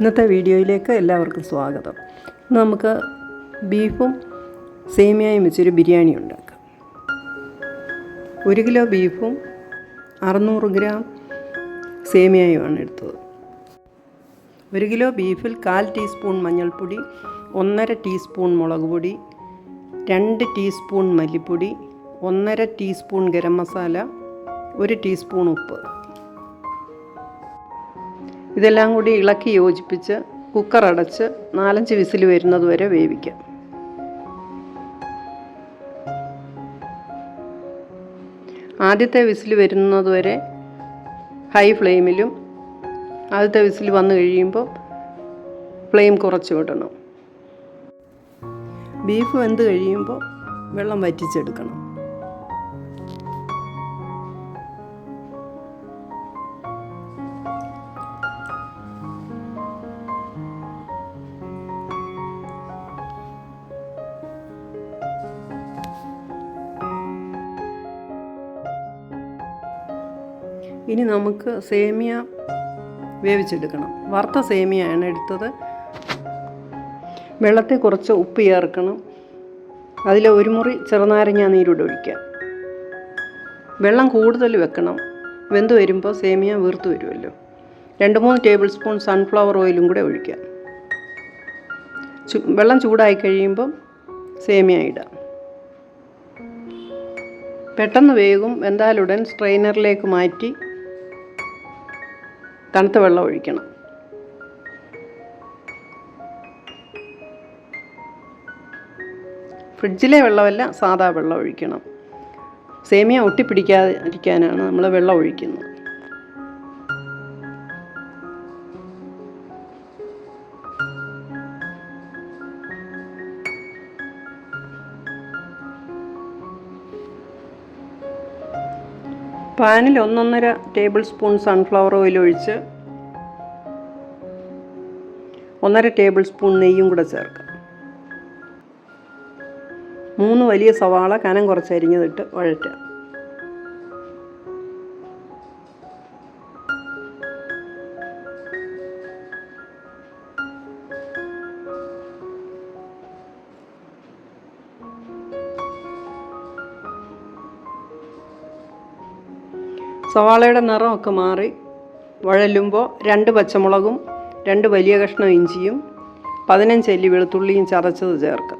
ഇന്നത്തെ വീഡിയോയിലേക്ക് എല്ലാവർക്കും സ്വാഗതം. ഇന്ന് നമുക്ക് ബീഫും സേമിയയും വെച്ചൊരു ബിരിയാണി ഉണ്ടാക്കാം. ഒരു കിലോ ബീഫും അറുന്നൂറ് ഗ്രാം സേമിയയുമാണ് എടുത്തത്. ഒരു കിലോ ബീഫിൽ കാൽ ടീസ്പൂൺ മഞ്ഞൾപ്പൊടി ഒന്നര ടീസ്പൂൺ മുളക് പൊടി രണ്ട് ടീസ്പൂൺ മല്ലിപ്പൊടി ഒന്നര ടീസ്പൂൺ ഗരം മസാല ഒരു ടീസ്പൂൺ ഉപ്പ്. ഇതെല്ലാം കൂടി ഇളക്കി യോജിപ്പിച്ച് കുക്കർ അടച്ച് നാലഞ്ച് വിസിൽ വരുന്നത് വരെ വേവിക്കാം. ആദ്യത്തെ വിസിൽ വരുന്നത് വരെ ഹൈ ഫ്ലെയിമിലും ആദ്യത്തെ വിസിൽ വന്നു കഴിയുമ്പോൾ ഫ്ലെയിം കുറച്ച് വിടണം. ബീഫ് വെന്ത് കഴിയുമ്പോൾ വെള്ളം വറ്റിച്ചെടുക്കണം. ഇനി നമുക്ക് സേമിയ വേവിച്ചെടുക്കണം. വറുത്ത സേമിയയാണ് എടുത്തത്. വെള്ളത്തിൽ കുറച്ച് ഉപ്പ് ചേർക്കണം. അതിൽ ഒരു മുറി ചെറുനാരങ്ങ നീരൂടെ ഒഴിക്കുക വെള്ളം കൂടുതൽ വെക്കണം. വെന്ത് വരുമ്പോൾ സേമിയ വീർത്ത് വരുമല്ലോ. രണ്ട് മൂന്ന് ടേബിൾ സ്പൂൺ സൺഫ്ലവർ ഓയിലും കൂടെ ഒഴിക്കുക വെള്ളം ചൂടായി കഴിയുമ്പം സേമിയ ഇടാം. പെട്ടെന്ന് വേഗം വെന്താലുടൻ സ്ട്രെയിനറിലേക്ക് മാറ്റി തണുത്ത വെള്ളം ഒഴിക്കണം. ഫ്രിഡ്ജിലെ വെള്ളമല്ല സാദാ വെള്ളം ഒഴിക്കണം. സേമിയ ഒട്ടിപ്പിടിക്കാതിരിക്കാനാണ് നമ്മൾ വെള്ളം ഒഴിക്കുന്നത്. പാനിൽ ഒന്നൊന്നര ടേബിൾ സ്പൂൺ സൺഫ്ലവർ ഓയിൽ ഒഴിച്ച് ഒന്നര ടേബിൾ സ്പൂൺ നെയ്യും കൂടെ ചേർക്കാം. മൂന്ന് വലിയ സവാള കനം കുറച്ച് അരിഞ്ഞതിട്ട് വഴറ്റുക. സവാളയുടെ നിറമൊക്കെ മാറി വഴലുമ്പോൾ രണ്ട് പച്ചമുളകും രണ്ട് വലിയ കഷ്ണം ഇഞ്ചിയും പതിനഞ്ച് അല്ലി വെളുത്തുള്ളിയും ചതച്ചത് ചേർക്കുക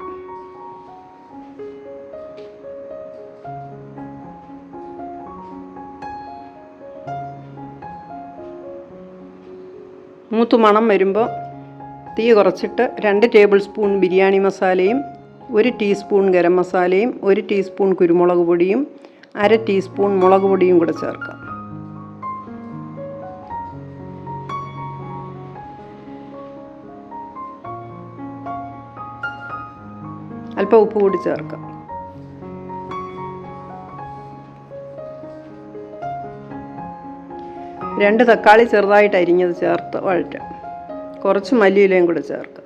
മൂത്ത് മണം വരുമ്പോൾ തീ കുറച്ചിട്ട് രണ്ട് ടേബിൾ സ്പൂൺ ബിരിയാണി മസാലയും ഒരു ടീസ്പൂൺ ഗരം മസാലയും ഒരു ടീസ്പൂൺ കുരുമുളക് പൊടിയും അര ടീസ്പൂൺ മുളക് പൊടിയും കൂടെ ചേർക്കാം. അല്പം ഉപ്പ് കൂടി ചേർക്കാം. രണ്ട് തക്കാളി ചെറുതായിട്ട് അരിഞ്ഞത് ചേർത്ത് വഴറ്റാം. കുറച്ച് മല്ലിയിലയും കൂടെ ചേർക്കാം.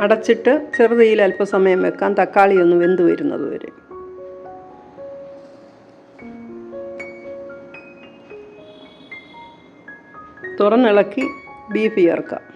അടച്ചിട്ട് ചെറുതീയിൽ അല്പസമയം വെക്കാൻ തക്കാളി ഒന്ന് വെന്ത് വരുന്നത് വരെ. തുറന്നിളക്കി ബീഫ് ചേർക്കാം.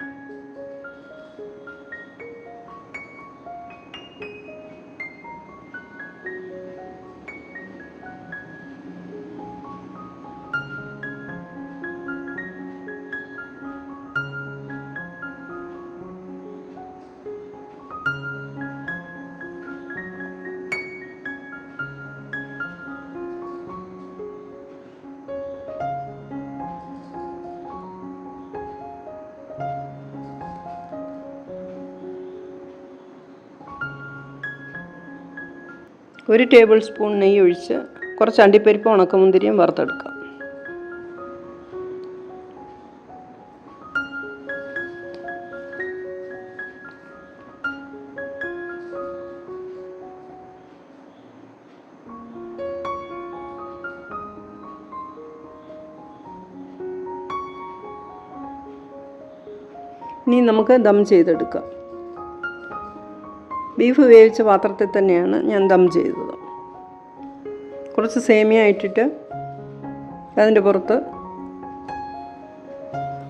ഒരു ടേബിൾ സ്പൂൺ നെയ്യ് ഒഴിച്ച് കുറച്ച് അണ്ടിപ്പരിപ്പും ഉണക്കമുന്തിരിയും വറുത്തെടുക്കാം. ഇനി നമുക്ക് ദം ചെയ്തെടുക്കാം. ബീഫ് വേവിച്ച പാത്രത്തിൽ തന്നെയാണ് ഞാൻ ദം ചെയ്തത്. കുറച്ച് സേമിയ ഇട്ടിട്ട് അതിന്റെ പുറത്ത്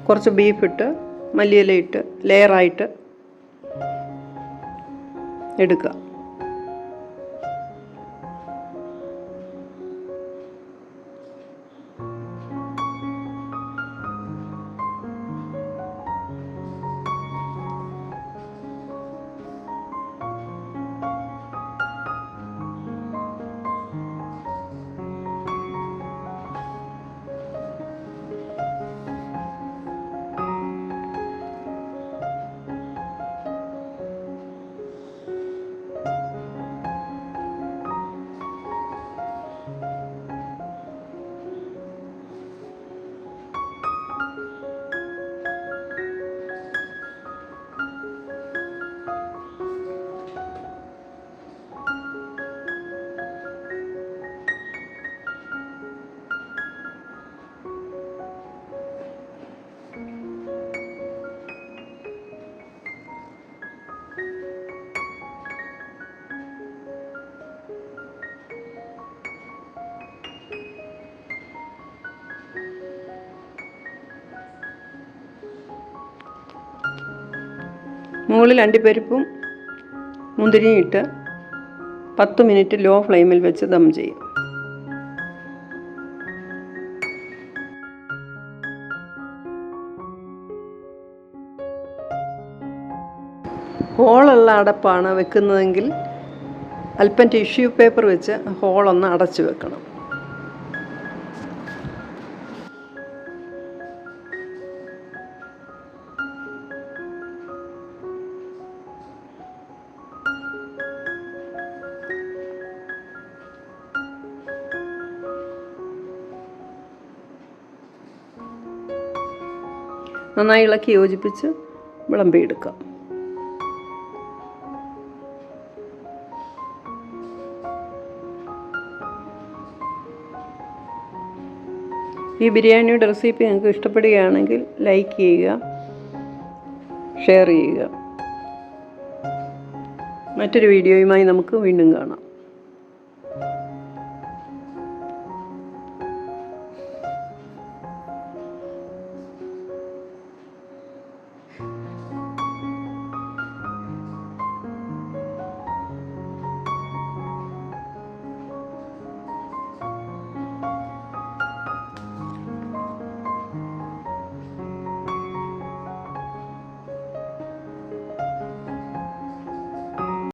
കുറച്ച് ബീഫ് ഇട്ട് മല്ലിയില ഇട്ട് ലെയറായിട്ട് എടുക്കുക. മുകളിൽ അണ്ടിപ്പരിപ്പും മുന്തിരിയും ഇട്ട് പത്ത് മിനിറ്റ് ലോ ഫ്ലെയിമിൽ വെച്ച് ദം ചെയ്യും. ഹോളുള്ള അടപ്പാണ് വെക്കുന്നതെങ്കിൽ അല്പം ടിഷ്യൂ പേപ്പർ വെച്ച് ഹോളൊന്ന് അടച്ചു വെക്കണം. നന്നായി ഇളക്കി യോജിപ്പിച്ച് വിളമ്പിയെടുക്കാം ഈ ബിരിയാണിയുടെ റെസിപ്പി നിങ്ങൾക്ക് ഇഷ്ടപ്പെടുകയാണെങ്കിൽ ലൈക്ക് ചെയ്യുക ഷെയർ ചെയ്യുക. മറ്റൊരു വീഡിയോയുമായി നമുക്ക് വീണ്ടും കാണാം.